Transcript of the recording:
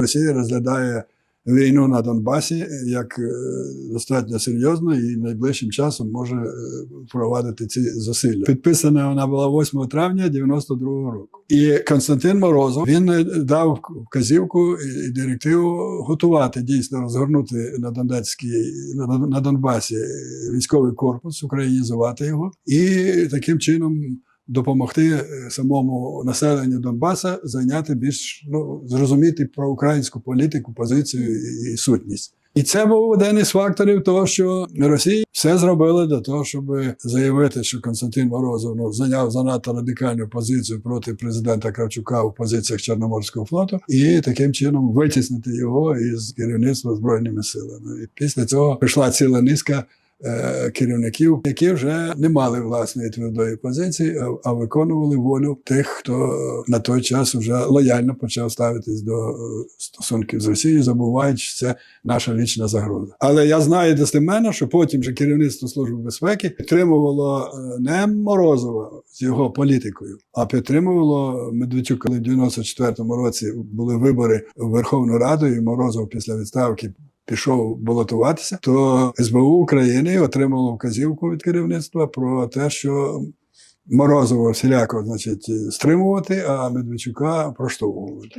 Росія розглядає війну на Донбасі як е, достатньо серйозно і найближчим часом може е, провадити ці зусилля. Підписана вона була 8 травня 92-го року. І Константин Морозов він е, дав вказівку і директиву готувати дійсно розгорнути на Донецькій на Донбасі військовий корпус, українізувати його і таким чином допомогти е, самому населенню Донбаса зайняти більш ну, зрозуміти про українську політику, позицію і, сутність. І це був один із факторів того, що Росія все зробила для того, щоб заявити, що Константин Морозов ну, зайняв занадто радикальну позицію проти президента Кравчука у позиціях Чорноморського флоту, і таким чином витіснити його із керівництва збройними силами. І після цього прийшла ціла низка керівників, які вже не мали власної твердої позиції, а, виконували волю тих, хто на той час вже лояльно почав ставитись до е, стосунків з Росією, забуваючи, що це наша вічна загроза. Але я знаю достеменно, що потім же керівництво Служби безпеки підтримувало е, не Морозова з його політикою, а підтримувало Медведчука. Коли в 94-му році були вибори в Верховну Раду, і Морозов після відставки пішов балотуватися, то СБУ України отримало вказівку від керівництва про те, що Морозова всіляко значить, стримувати, а Медведчука проштовхувати.